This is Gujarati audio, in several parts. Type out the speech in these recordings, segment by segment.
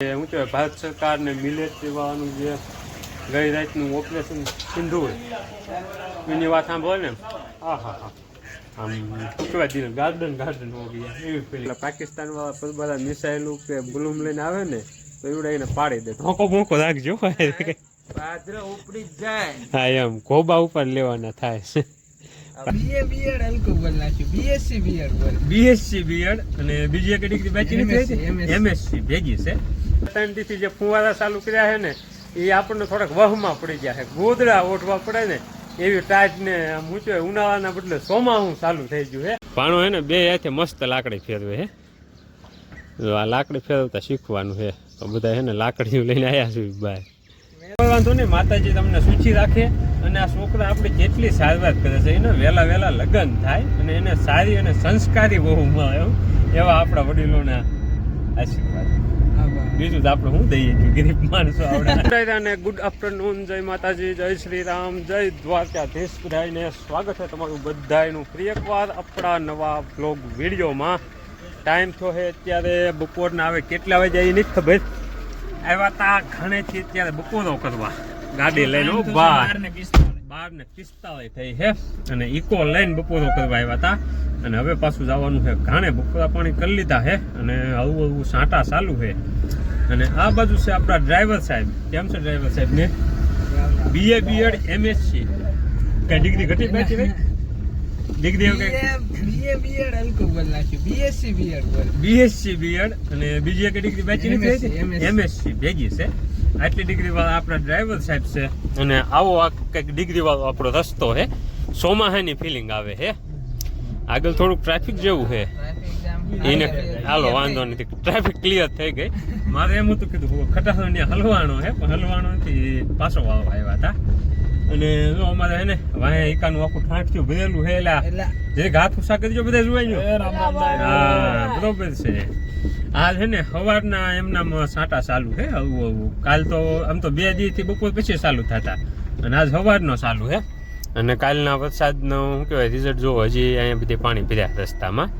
શું કહેવાય ભારત સરકારને મિલેટ દેવાનું જે ગઈ રાતનું ઓપરેશન સિંધુ એની વાત સાંભળો ને હા હા હા. આમ કહેવાય દીને ગાર્ડન ગાર્ડન હો ગયા એવી પેલી પાકિસ્તાન વાળા મિસાઇલો કે બલૂમ લઈને આવે ને તો એવડે એને પાડી દે. ધોકો મોકો રાખજો. પાદરા ઉપડી જાય. હા એમ. ગોબા ઉપર લેવાના થાય. છે બીએ બીએડ હલકું નાખ્યું. બીએસસી બીએડ બીએસસી બીએડ અને બીજી એક ડિગ્રી MSc, નથી એમએસસી ભેગી છે. ત્રણ જે ફુવારા ચાલુ કર્યા છે ને એ આપણને થોડાક વહમાં પડી ગયા છે. ગોદડા ઓઢવા પડે ને એવી ટાઈટ ને આમ ઊંચો ઉનાળાના બદલે સોમાહું ચાલુ થઈ ગયું હે પાણો હે ને બે હાથે મસ્ત લાકડી ફેરવે હે જો આ લાકડી ફેરવતા શીખવાનું છે. તો બધા છે ને લાકડીઓ લઈને આવ્યા છું ભાઈ કોઈ વાંધો નહીં માતાજી તમને સૂચી રાખે અને આ છોકરા આપણે જેટલી સારવાર કરે છે એને વહેલા વહેલા લગ્ન થાય અને એને સારી અને સંસ્કારી બહુ મળે એવા આપણા વડીલોના આશીર્વાદ. બીજું જ આપણે શું દઈએ છીએ ગરીબ માણસો આવડે. અને ગુડ આફ્ટરનૂન જય માતાજી જય શ્રી રામ જય દ્વારકાધીશ. બધાને સ્વાગત છે તમારું બધાયનું. ફરી એકવાર આપણા નવા બ્લોગ વિડીયોમાં. ટાઈમ થયો છે અત્યારે બપોરના આવે કેટલા વાગે એ નથી ખબર. આવ્યા તા ઘણેથી અત્યારે બપોરો કરવા. ગાડી લઈને બાર. બહાર બાર ને પિસ્તાળીસ થઈ છે. અને ઇકો લઈને બપોરો કરવા આવ્યા હતા અને હવે પાછું જવાનું છે ઘાણે બપોરા પાણી કરી લીધા છે. અને હળવું હળવું સાંટા ચાલુ છે. અને આ બાજુ છે આપણા ડ્રાઈવર સાહેબ. કેમ છે ડ્રાઈવર સાહેબ ને? બીએ બીએડ એમએસસી કઈ ડિગ્રી ઘટી બેઠી ભાઈ? ડિગ્રી બીએ બીએડ હલકું બોલ નાખ્યું. બીએસસી બીએડ બીએસસી બીએડ અને બીજી એક ડિગ્રી બેચી નથી એમએસસી ભેગી છે. આટલી ડિગ્રી વાળા આપણા ડ્રાઈવર સાહેબ છે. અને આવો આ કંઈક ડિગ્રી વાળો આપણો રસ્તો છે. સોમાહાની ફિલિંગ આવે છે. આગળ થોડુંક ટ્રાફિક જેવું છે. એને હાલો વાંધો નથી. ટ્રાફિક ક્લિયર થઈ ગઈ. મારે એમ હતું કીધું ખટાસો ત્યાં હલવાનો હે પણ હલવાનો નથી પાછો વાળો આવ્યા હતા. અને જો અમારે હે ને વાંહે એકાનું આખું ઠાંઠ્યું ભરેલું હે એટલે જે ઘાત ઉષા કરજો બધા જોવાઈ હા બરોબર છે. આજ છે ને સવારના એમના સાટા ચાલુ હે આવું આવું. કાલ તો આમ તો બે દી થી બપોર પછી ચાલુ થતા. અને આજ સવારનો ચાલુ હે અને કાલના વરસાદનો શું કહેવાય રિઝલ્ટ જો હજી અહીંયા બધી પાણી પીર્યા રસ્તામાં.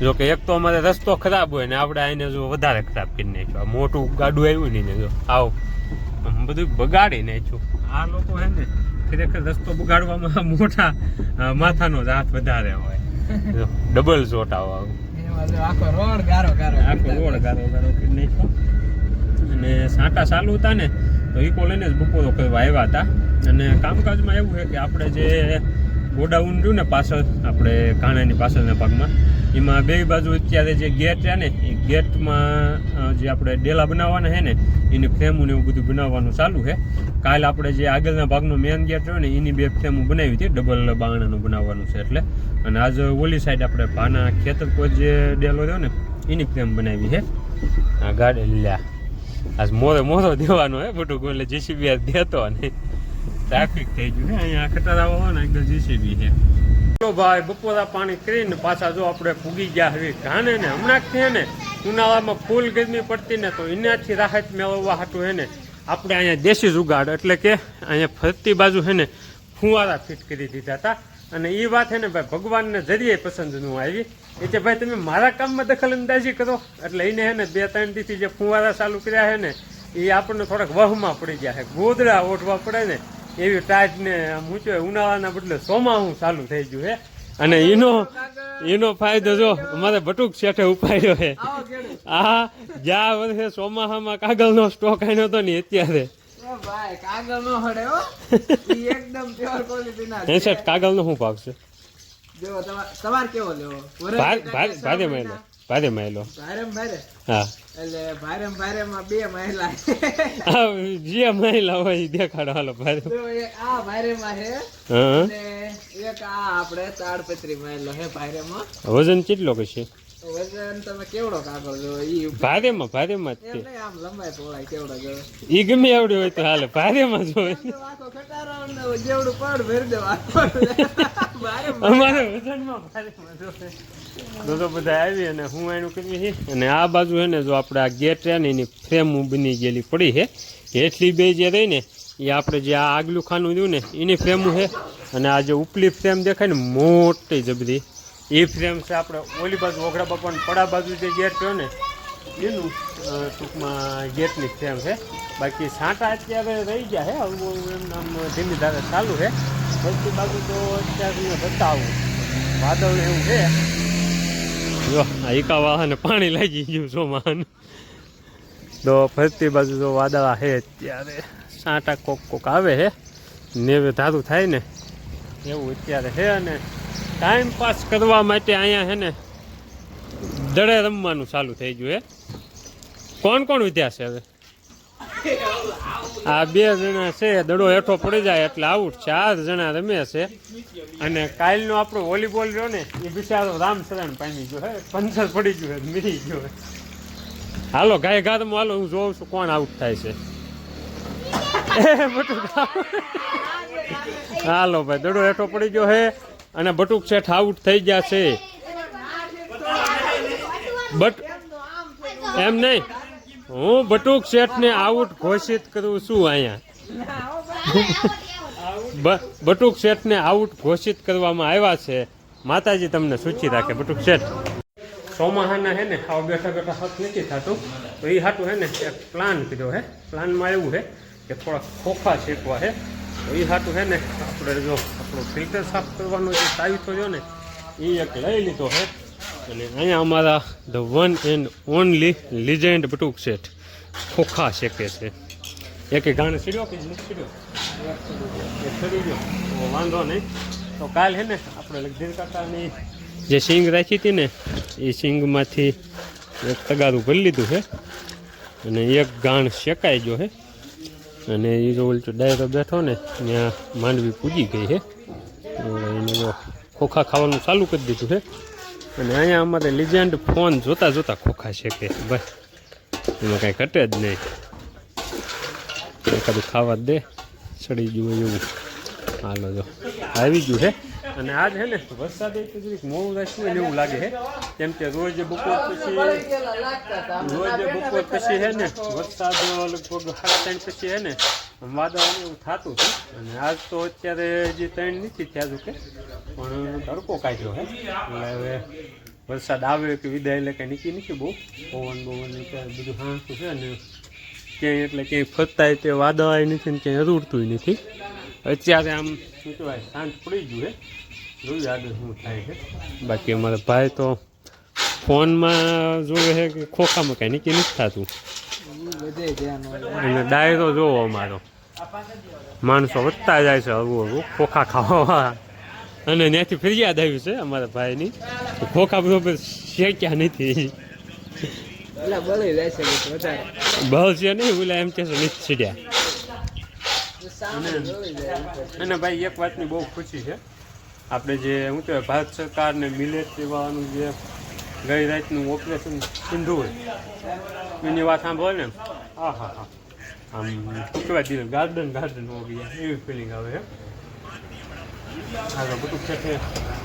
જો કે એક તો અમારે રસ્તો ખરાબ હોય ને આપણે આને જો વધારે ખરાબ કરી નાખ્યું. આ મોટું ગાડું આવ્યું નહીં ને જો. આવો. બધું બગાડી નાખ્યું. આ લોકો હે ને ખરેખર રસ્તો બગાડવામાં મોટા માથાનો જ હાથ વધારે હોય. ડબલ જોટા આવો આખો રોડ ગારો ગારો આખો રોડ ગારો ગારો કરી નાખ્યો. અને સાંટા ચાલુ હતા ને તો ઈકો લઈને જ બપોરો કરવા આવ્યા હતા. અને કામકાજમાં એવું છે કે આપણે જે ગોડાઉન રહ્યું ને પાછળ આપણે કાણાની પાછળના ભાગમાં એમાં બે બાજુ અત્યારે જે ગેટ છે ને, એ ગેટમાં જે આપણે ડેલા બનાવવાના છે ને, એની ફ્રેમું ને એવું બધું બનાવવાનું ચાલુ છે. કાલ આપણે જે આગળના ભાગનો મેન ગેટ રહ્યો ને, એની બે ફ્રેમો બનાવી હતી, ડબલ બાણાનું બનાવવાનું છે એટલે. અને આજ ઓલી સાઈડ આપણે ભાના ખેતર કોઈ જે ડેલો રહ્યો ને, એની ફ્રેમ બનાવી છે. આ ગાડી લ્યા. આજ મોરે મોરો દેવાનો હે બધું એટલે જીસીબી દેતો ને ટ્રાફિક થઈ ગયું હે અહીંયા ખતરા હોય ને એકદમ જીસીબી છે. ચલો ભાઈ બપોરા પાણી કરીને પાછા જો આપણે ભૂગી ગયા હવે ઘાને ને હમણાં છે ને, ઉનાળામાં ફૂલ ગરમી પડતી ને તો એનાથી રાહત મેળવવા હાટું હે ને, આપણે અહીંયા દેશી જુગાડ એટલે કે અહીંયા ફરતી બાજુ હે ને ફુવારા ફિટ કરી દીધા હતા. અને એ વાત હે ને ભાઈ ભગવાનને જરીએ પસંદ ન આવી. એ કે ભાઈ તમે મારા કામમાં દખલ અંદાજી કરો. એટલે એને હે ને બે ત્રણ દીથી જે ફુવારા ચાલુ કર્યા છે ને એ આપણને થોડાક વહમાં પડી ગયા છે ગોદડા ઓઢવા પડે ને એવી ટાઈટ ને ઊંચો ઉનાળાના બદલે સોમાહું ચાલુ થઈ ગયું હે. અને એનો એનો ફાયદો જો અમારે બટુક શેઠે ઉપાડ્યો છે આવો આ જ્યાં વર્ષે ચોમાહામાં કાગળનો સ્ટોક આવ્યો હતો ને અત્યારે. કાગળ નો હો. હે શું ભાવ છે? ભારે મહિના. ભારે માયલો. હા. એટલે ભારે માં ભારે માં બે મહિલા જે મહિલા હોય દેખાડો હાલો ભારે. આ ભારે માં હે. એક આ આપણે તાડપત્રી મહિલો હે ભારે માં વજન કેટલો કશે વજન તમે કેવડો કાગળ જો ઈ ભારે માં ભારે માં નહીં આમ લંબાઈ પહોળાઈ કેવડો જો ઈ ગમે એવડી હોય તો હાલે ભારે માં જો આખો ખટારો ને જેવડું પડ ભરી દેવા ભારે માં ભારે માં જો. તો તો બધા આવી અને હું એનું કરી છે અને આ બાજુ છે ને જો આપણે આ ગેટ છે ને એની ફ્રેમ બની ગયેલી પડી છે હેઠલી બે જે રહી ને, એ આપણે જે આ આગલું ખાનું જોયું ને, એની ફ્રેમ છે અને આ જે ઉપલી ફ્રેમ દેખાય ને, મોટી જબરી એ ફ્રેમ છે આપણે ઓલી બાજુ ઓઘડા બાપાની પડા બાજુ જે ગેટ રહ્યો ને, એનું ટૂંકમાં ગેટની ફ્રેમ છે બાકી સાંટા અત્યારે રહી ગયા છે એમ નામ ધીમી ધારે ચાલુ છે બધી બાજુ તો અત્યારે બતાવું. વાદળ એવું છે જો, આ એકા વાહને પાણી લાગી ગયું ચોમાન તો ફરતી બાજુ જો વાદળા છે અત્યારે. સાંટા કોક કોક આવે છે. નેવે ધારું થાય ને. એવું અત્યારે છે અને ટાઈમ પાસ કરવા માટે અહીંયા છે ને દડે રમવાનું ચાલુ થઈ ગયું હે કોણ કોણ વિદ્યા છે હવે? આ બે જણા છે, દડો હેઠો પડી જાય એટલે આઉટ ચાર જણા રમે છે. અને કાલનો આપણો વોલીબોલ રહ્યો ને, એ બિચારો રામચરણ પામી ગયો, હે. પંચર પડી ગયું મીરી ગયો હાલો, ગાય ગાતમાં હાલો, હું જોઉં છું કોણ આઉટ થાય છે. હાલો ભાઈ, દડો હેઠો પડી ગયો હે અને બટુક શેઠ આઉટ થઈ ગયા છે. બટ એમ નહીં. હું બટુક શેઠને આઉટ ઘોષિત કરું છું અહીંયા. બટુક શેઠને આઉટ ઘોષિત કરવામાં આવ્યા છે. માતાજી તમને સૂચી રાખે, બટુક શેઠ. સોમાહાના હે ને, આવો બેઠા બેઠા હક નથી થતું. તો એ હાટું હે ને, એક પ્લાન કર્યો હે. પ્લાનમાં એવું છે કે થોડા ખોખા શેકવા છે તો એ હાટું હે ને, આપણે જો આપણું ફિલ્ટર સાફ કરવાનો જે તાવીથો રહ્યો ને એ એક લઈ લીધો છે અને અહીંયા અમારા the one and only legend Batuk Sheth Khokha શેકે છે. એક ગાણે સીડ્યો કે સીડ્યો વાંધો નહીં. તો કાલ હે ને આપણે લગધીર જે સિંગ રાખી હતી ને, એ સિંગમાંથી એક તગારું ભરી લીધું છે અને એક ગાણ શેકાઈ ગયો છે અને એ જો ઓલું ડાયરો બેઠો ને, ત્યાં માંડવી પૂજી ગઈ છે એને ખોખા ખાવાનું ચાલુ કરી દીધું છે અને અહીંયા અમારે લિજેન્ડ ફોન જોતા જોતા ખોખા શેકે બસ. એમાં કાંઈ ઘટે જ નહીં. એકાદું ખાવા દે, ચડી ગયું એવું. હાલો જો. આવી ગયું છે અને આજ છે ને વરસાદ એક જરીક મોડું રહેશે એવું લાગે છે કેમ કે રોજ બપોર પછી રોજ બપોર પછી છે ને વરસાદ લગભગ સાડા ત્રણ પછી છે ને વાદળ એવું થતું હતું. અને આજ તો અત્યારે હજી ત્રણ નથી થયા જો કે પણ તડકો કાઢ્યો હે. એટલે હવે વરસાદ આવે કે વિદાય એટલે કંઈ નીકળી નથી બહુ. પવન બવન એટલે બધું હાંસું છે ને ક્યાંય એટલે ક્યાંય ફરતા તે વાદળાય નથી ને ક્યાંય રૂડતું નથી. અત્યારે આમ શું કહેવાય, શાંત પડી ગયું છે જોયું આગળ શું થાય છે. બાકી અમારા ભાઈ તો ફોનમાં જોવે છે કે ખોખામાં કાંઈ નીકળી નથી થતું. અને ડાયરો જોવો અમારો. માણસો વધતા જાય છે હળવું હળવું, ખોખા ખાવા અને ત્યાંથી ફરિયાદ આવી છે અમારા ભાઈની. ખોખા બરોબર શેક્યા નથી. બહુ છે નહીં ઓલા એમ કે છે નથી જાય અને ભાઈ એક વાતની બહુ ખુશી છે. આપણે જે શું કહેવાય ભારત સરકારને મિલેટ સેવાનું જે ગઈ રાતનું ઓપરેશન સિંધુ હોય એની વાત સાંભળો ને. હા હા હા આમ શું કહેવાય ગાર્ડન ગાર્ડન હો ગયા એવી ફિલિંગ આવે છે હા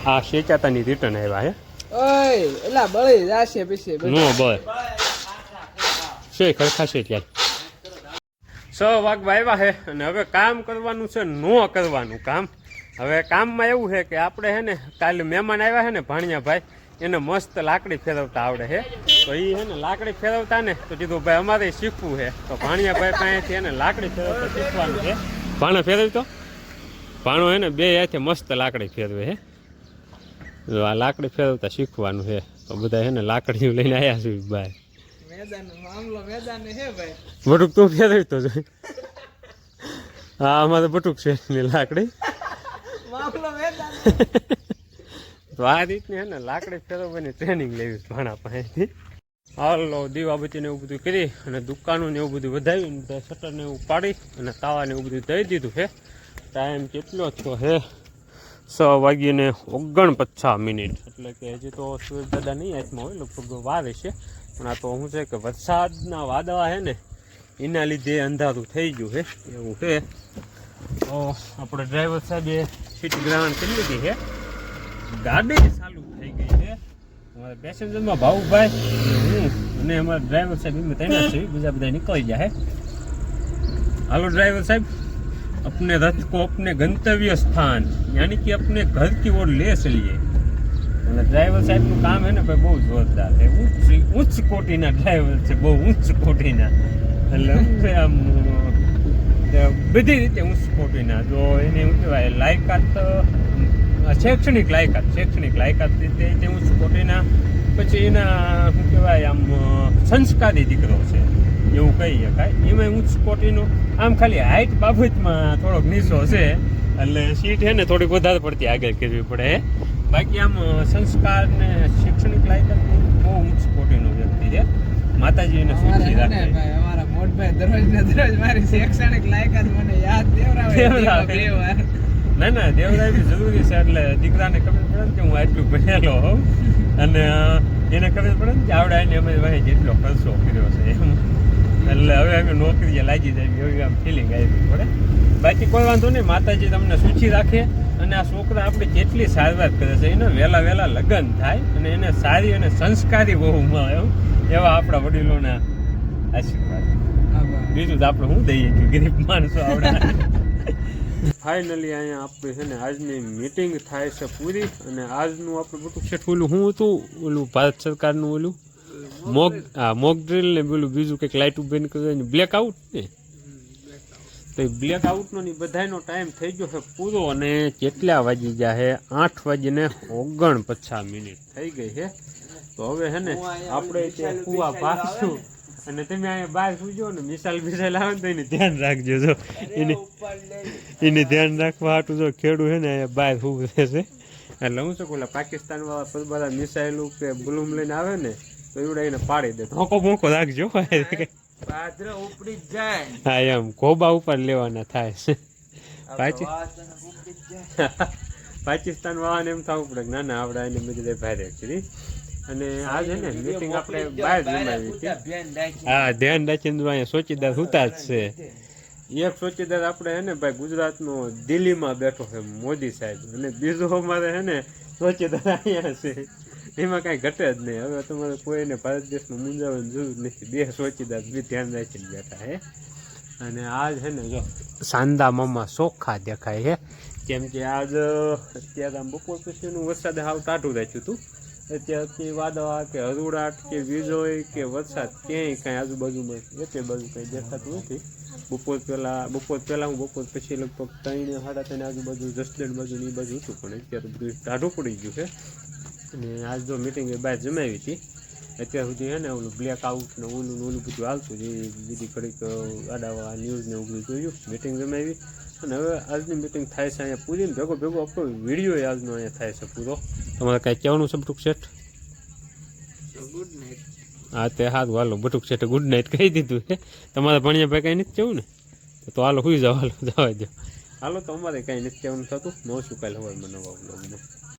આ શેચાતાની રિટર્ન આવ્યા હે. ઓય એલા બળી જાશે પીછે. નો બળ. છે ખરખા છે ત્યાં સો વાગવા આવ્યા છે અને હવે કામ કરવાનું છે નો કરવાનું કામ. હવે કામમાં એવું છે કે આપણે છે ને કાલે મહેમાન આવ્યા છે ને ભાણિયાભાઈ એને મસ્ત લાકડી ફેરવતા આવડે છે તો એ છે ને લાકડી ફેરવતા ને તો કીધું ભાઈ અમારે શીખવું છે. તો ભાણિયાભાઈ પાસેથી એને લાકડી ફેરવતા શીખવાનું છે. ભાણે ફેરવી તો ભાણો હે ને બે હાથે મસ્ત લાકડી ફેરવે હે. જો આ લાકડી ફેરવતા શીખવાનું છે તો બધા હે ને લાકડીઓ લઈને આવ્યા છું ભાઈ? બટુક તું ફેરવી તો જોઈ હા અમારે બટુક છે એની લાકડી. તો આ રીતની હે ને લાકડી ફેરવવાની ટ્રેનિંગ લેવી ભાણા પાસેથી. હાલો દીવાબત્તી ને એવું બધું કરી અને દુકાનો ને એવું બધું વધાવ્યું ને બધા શટર ને એવું પાડી અને તાવા ને એવું બધું દઈ દીધું છે ટાઈમ કેટલો થયો હે? છ વાગીને ઓગણપચાસ મિનિટ. એટલે કે હજી તો સૂર્ય દાદા નહીં હાથમાં હોય, લગભગ વાવે છે પણ આ તો શું છે કે વરસાદના વાદળા છે ને, એના લીધે અંધારું થઈ ગયું હે, એવું છે તો આપણે ડ્રાઈવર સાહેબે સીટ ગ્રહણ કરી લીધી છે ગાડી ચાલુ થઈ ગઈ છે અમારા પેસેન્જરમાં ભાવુભાઈ, હું અને અમારા ડ્રાઈવર સાહેબ એમાં તૈયાર છે, બીજા બધા નીકળી જાય હાલો ડ્રાઈવર સાહેબ. अपने रथ को अपने गंतव्य स्थान यानी कि अपने घर की ओर ले चलिए तो અને ડ્રાઈવર સાહેબનું કામ હે ને ભાઈ બહુ જોરદાર છે ઉચ્ચ ઉચ્ચ કોટીના ડ્રાઈવર છે બહુ ઉચ્ચ કોટીના એટલે શું છે આમ અ, બધી રીતે ઉચ્ચ કોટીના જો એને શું કહેવાય લાયકાત અ, શૈક્ષણિક લાયકાત શૈક્ષણિક લાયકાત રીતે તે ઉચ્ચ કોટીના પછી એના શું કહેવાય આમ અ, સંસ્કારી દીકરો છે એવું કહી શકાય એમાં ઉચ્ચ કોટીનો. આમ ખાલી હાઇટ બાબતમાં થોડોક નીચો છે. એટલે સીટ છે ને થોડીક વધારે પડતી આગળ કરવી પડે બાકી આમ સંસ્કાર ને શૈક્ષણિક લાયકાત બહુ ઉચ્ચ કોટીનો વ્યક્તિ છે. માતાજી એને સુખી રાખે. અમારા મોટભાઈ દરરોજ ને દરરોજ મારી શૈક્ષણિક લાયકાત મને યાદ દેવરાવે. ના ના દેવરાય બી જરૂરી છે એટલે દીકરાને ખબર પડે ને કે હું આટલું ભણેલો હોઉં. અને એને ખબર પડે ને કે આવડે એને અમે ભાઈ જેટલો ખર્ચો કર્યો છે એમ. એટલે હવે અમે નોકરીએ લાગી જાય એવી આમ ફિલિંગ આવી પડે બાકી કોઈ વાંધો નહીં માતાજી તમને સૂચી રાખે અને આ છોકરા આપણે જેટલી સારવાર કરે છે એને વહેલા વહેલા લગ્ન થાય અને એને સારી અને સંસ્કારી બહુ મળે એવા આપણા વડીલોના આશીર્વાદ. બીજું તો આપણે શું દઈએ કે ગરીબ માણસો આપણે? ફાઇનલી અહીંયા આપણે છે ને આજની મીટિંગ થાય છે પૂરી અને આજનું આપણે બધું છે ઓલું શું હતું? ઓલું ભારત સરકારનું ઓલું? મોગ હા મોક ડ્રીલ ને પેલું બીજું કંઈક લાઇટ ઊભી કરે બ્લેક આઉટ ને? તો બ્લેક આઉટનો ને બધાનો ટાઈમ થઈ ગયો છે પૂરો અને કેટલા વાગી ગયા છે? આઠ વાગીને ઓગણ પચાસ મિનિટ થઈ ગઈ છે. તો હવે હે ને, આપણે ત્યાં કુવા ભાગશું અને તમે અહીંયા બહાર સુજો ને મિસાલ બિસાલ આવે ને તો એને ધ્યાન રાખજો જો. એને એને ધ્યાન રાખવા હાટું જો ખેડૂ છે ને અહીંયા બહાર શું રહેશે. એટલે હું શું કહું પાકિસ્તાન વાળા બધા મિસાઇલો કે બલૂમ લઈને આવે ને એને પાડી દે. ધોકો બોકો રાખજો. પાદરા ઉપડી જાય. હા એમ. કોબા ઉપર લેવાના થાય. પાછી પાકિસ્તાન વાળાને એમ થવું પડે ના ના આપણે એને બધી ભારે એકચુઅલી અને આ છે ને મીટિંગ આપણે બહાર જમાવી હતી. હા ધ્યાન રાખીને અહીંયા સોચીદાર હુતા જ છે. એક સોચીદાર આપણે હે ને ભાઈ ગુજરાતનો દિલ્હીમાં બેઠો છે મોદી સાહેબ. અને બીજો અમારે હે ને સોચીદાર અહીંયા છે. એમાં કાંઈ ઘટે જ નહીં. હવે તમારે કોઈને ભારત દેશમાં મૂંઝાવાની જરૂર નથી. બે સોચીદાર બી ધ્યાન રાખીને બેઠા હે. અને આજ છે ને જો, સાંદા મામા ચોખ્ખા દેખાય છે કેમ કે આજ, અત્યારે આમ બપોર પછીનું વરસાદ હાવ ટાઢું રાખ્યું હતું. અત્યારથી વાદળા કે હરુડાટ કે વીજળી કે વરસાદ ક્યાંય કાંઈ આજુબાજુમાં એકે બાજુ કંઈ દેખાતું નથી. બપોર પહેલાં બપોર પહેલાં હું બપોર પછી લગભગ ત્રણ, સાડા ત્રણ આજુબાજુ, જસદણ બાજુ એ બાજુ હતું. પણ અત્યારે બધું ટાઢું પડી ગયું છે. અને આજ તો મિટિંગ બહાર જમાવી હતી. અત્યાર સુધી હે ને ઓલું બ્લેક આઉટ ને ઓલું ઓલું બધું હાલતું જ એ બીજી ઘડીક આડાવા ન્યૂઝ ને એવું જોયું. મિટિંગ જમાવી અને હવે આજની મિટિંગ થાય છે અહીંયા પૂરી ને ભેગો ભેગો આપણો વીડિયો આજનો અહીંયા થાય છે પૂરો. તમારે કાંઈ કહેવાનું છે બટુક શેઠ? ગુડ નાઇટ હા, તે હારું. હાલો, બટુક શેઠ ગુડ નાઇટ કહી દીધું છે. તમારે ભણ્યા ભાઈ કાંઈ નથી કેવું ને? તો હાલો સુઈ જાઓ, હાલો, જવા દો. હાલો, તો અમારે કાંઈ નથી કહેવાનું થતું. ન શું કાલે હોય નવા બ્લોગમાં